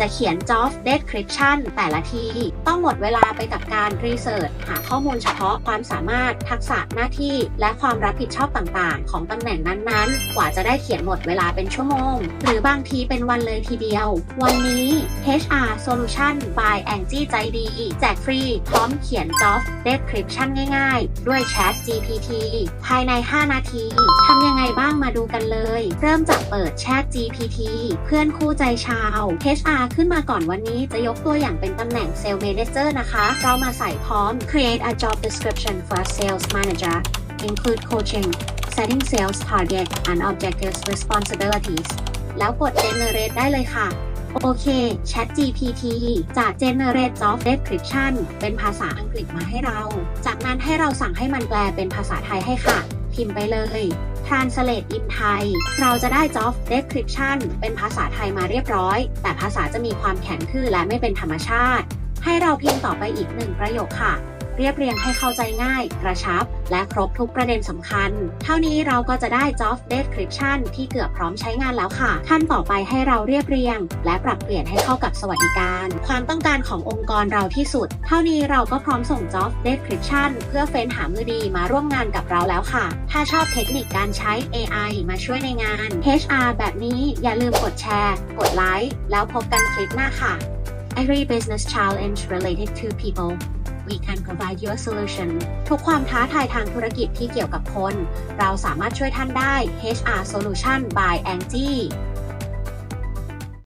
จะเขียน job description แต่ละที ต้องหมดเวลาไปกับการรีเสิร์ชหาข้อมูลเฉพาะความสามารถทักษะหน้าที่ และความรับผิดชอบต่างๆ ของตำแหน่งนั้นๆ กว่าจะได้เขียนหมดเวลาเป็นชั่วโมง หรือบางทีเป็นวันเลยทีเดียว วันนี้ HR Solution by Angie ใจดี แจกฟรี พร้อมเขียน job description ง่ายๆ ด้วย Chat GPT ภายใน 5 นาทีทำยังไงบ้างมาดูกันเลย เริ่มจากเปิด Chat GPT เพื่อนคู่ใจชาว HR ขึ้นมาก่อนวันนี้จะยกตัวอย่างเป็นตำแหน่ง Sales Manager นะคะ เรามาใส่พร้อม Create a job description for a sales manager include coaching setting sales target and objectives responsibilities แล้วกด generate ได้เลยค่ะ โอเค Chat GPT จะ generate job description เป็นภาษาอังกฤษมาให้เรา จากนั้นให้เราสั่งให้มันแปลเป็นภาษาไทยให้ค่ะ พิมพ์ไปเลย translate in Thai เราจะได้ job description เป็นภาษาไทยมาเรียบร้อย แต่ภาษาจะมีความแข็งทื่อและไม่เป็นธรรมชาติ ให้เราพิมพ์ต่อไปอีกหนึ่งประโยคค่ะ เรียบเรียงให้เข้าใจง่าย กระชับ และครบทุกประเด็นสำคัญ เท่านี้เราก็จะได้ job description ที่เกือบพร้อมใช้งานแล้วค่ะ ขั้นต่อไปให้เราเรียบเรียง และปรับเปลี่ยนให้เข้ากับสวัสดิการ ความต้องการขององค์กรเราที่สุด เท่านี้เราก็พร้อมส่ง job description เพื่อเฟ้นหามือดีมาร่วมงานกับเราแล้วค่ะ ถ้าชอบเทคนิคการใช้ AI มาช่วยในงาน HR แบบนี้อย่าลืมกดแชร์ กดไลค์ แล้วพบกันคลิปหน้าค่ะ Every business challenge related to people we can provide your solution ทุกความท้าทายทางธุรกิจที่เกี่ยวกับคน เราสามารถช่วยท่านได้ HR Solution by Angie